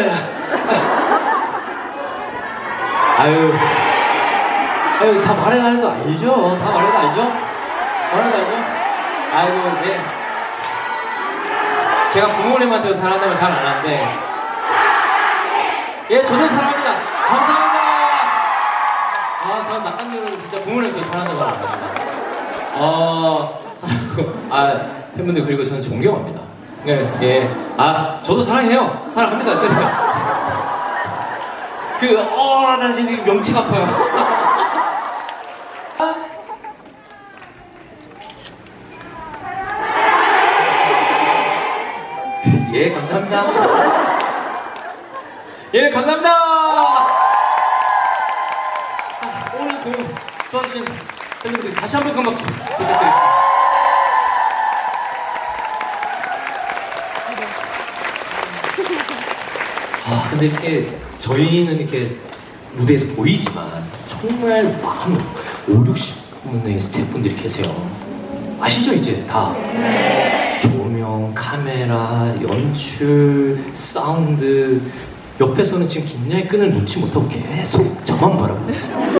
아, 아유. 아유, 다 말해가는 거 알죠? 다 말해도 알죠? 말해도 알죠? 아이고, 네. 예. 제가 부모님한테 사랑한다면 잘 안 하는데. 예, 저도 사랑합니다. 감사합니다. 아, 저 낙관님은 진짜 부모님한테 사랑한다고 합니다. 어, 사랑하고, 아, 팬분들 그리고 저는 존경합니다. 예, 예. 아, 저도 사랑해요. 사랑합니다. 그, 어, 나 지금 명치가 아파요. 예, 감사합니다. 예, 감사합니다. 자, 오늘 공연 도와주신 팬분들 다시 한 번 큰 박수 부탁드리겠습니다. 아, 근데 이렇게 저희는 이렇게 무대에서 보이지만 정말 많은 5, 60분의 스태프분들이 계세요. 아시죠, 이제 다? 조명, 카메라, 연출, 사운드 옆에서는 지금 긴장의 끈을 놓지 못하고 계속 저만 바라보고 있어요.